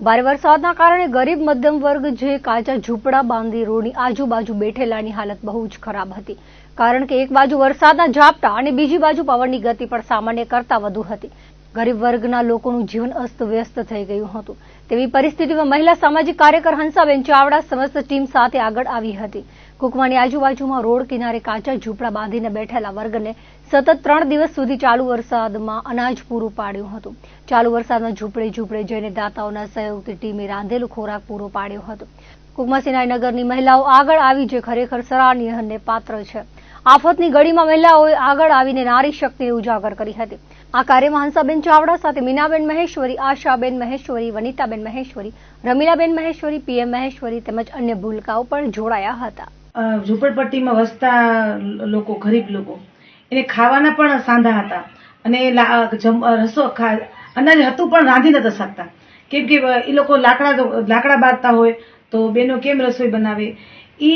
ભારે વરસાદના કારણે ગરીબ મધ્યમ વર્ગ જે કાચા ઝૂંપડા બાંધી રોડની આજુબાજુ બેઠેલાની હાલત બહુ જ ખરાબ હતી. કારણ કે એક બાજુ વરસાદના ઝાપટા અને બીજી બાજુ પવનની ગતિ પણ સામાન્ય કરતા વધુ હતી. ગરીબ વર્ગના લોકોનું જીવન અસ્તવ્યસ્ત થઈ ગયું હતું. તેવી પરિસ્થિતિમાં મહિલા સામાજિક કાર્યકર હંસાબેન ચાવડા સમસ્ત ટીમ સાથે આગળ આવી હતી. કુકમાની આજુબાજુમાં રોડ કિનારે કાચા ઝૂંપડા બાંધીને બેઠેલા વર્ગને સતત ત્રણ દિવસ સુધી ચાલુ વરસાદમાં અનાજ પૂરું પાડ્યું હતું. ચાલુ વરસાદમાં ઝૂંપડે ઝૂંપડે જઈને દાતાઓના સહયોગથી ટીમે રાંધેલું ખોરાક પૂરો પાડ્યો હતો. કુકમા નગરની મહિલાઓ આગળ આવી જે ખરેખર સરાહનીયને પાત્ર છે. આફતની ગળીમાં મહિલાઓએ આગળ આવીને નારી શક્તિને ઉજાગર કરી હતી. આ કાર્યમાં હંસાબેન ચાવડા સાથે મીનાબેન મહેશ્વરી, આશાબેન મહેશ્વરી, વનિતાબેન મહેશ્વરી, રમીલાબેન મહેશ્વરી, પીએમ મહેશ્વરી તેમજ અન્ય ભૂલકાઓ પણ જોડાયા હતા. ઝૂંપડપટ્ટીમાં વસતા લોકો ગરીબ લોકો. એને ખાવાના પણ સાંધા હતા. અને રસો અનાજ હતું પણ રાંધી નતા શકતા. કેમ કે એ લોકો લાકડા લાકડા બાંધતા હોય તો બેનો કેમ રસોઈ બનાવે? એ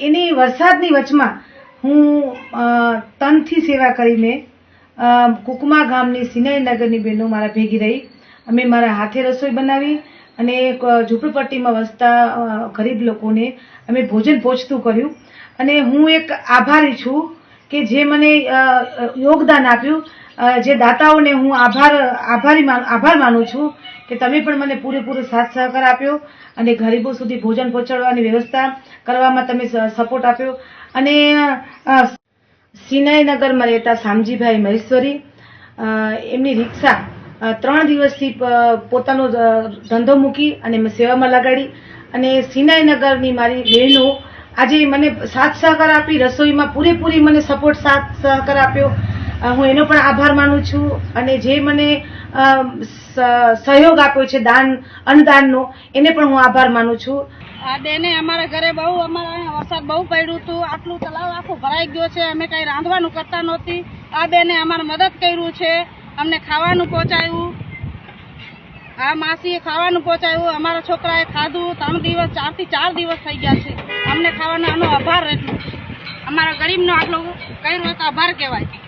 એની વરસાદની વચમાં હું તનથી સેવા કરીને અ, કુકમા ગામની સિનાઈનગરની બહેનો મારા ભેગી રહી. અમે મારા હાથે રસોઈ બનાવી. અને ઝૂંપડપટ્ટીમાં વસતા ગરીબ લોકોને અમે ભોજન પહોંચતું કર્યું. અને હું એક આભારી છું કે જે મને યોગદાન આપ્યું. જે દાતાઓને હું આભાર, આભારી આભાર માનું છું કે તમે પણ મને પૂરેપૂરો સાથ સહકાર આપ્યો અને ગરીબો સુધી ભોજન પહોંચાડવાની વ્યવસ્થા કરવામાં તમે સપોર્ટ આપ્યો. અને સિનાયનગરમાં રહેતા શામજીભાઈ મહેશ્વરી એમની રિક્ષા ત્રણ દિવસથી પોતાનો ધંધો મૂકી અને સેવામાં લગાડી અને સિનાઈનગરની મારી બહેનો આજે મને સાથ સહકાર આપી, રસોઈમાં પૂરેપૂરી મને સપોર્ટ સાથ સહકાર આપ્યો. હું એનો પણ આભાર માનું છું અને જે મને સહયોગ આપ્યો છે દાન, અન્નદાનનો, એને પણ હું આભાર માનું છું. આ બેને અમારા ઘરે બહુ, અમારા વરસાદ બહુ પડ્યું હતું. આટલું તલાવ આખું ભરાઈ ગયો છે. અમે કઈ રાંધવાનું કરતા નહોતી. આ બેને અમારે મદદ કર્યું છે. અમને ખાવાનું પહોંચાયું. આ માસીએ ખાવાનું પહોંચાયું. અમારા છોકરાએ ખાધું. ત્રણ દિવસ, ચારથી ચાર દિવસ થઈ ગયા છે. અમને ખાવાનો આનો આભાર રહેતો. અમારા ગરીબનો આટલો કર્યો તો આભાર કહેવાય.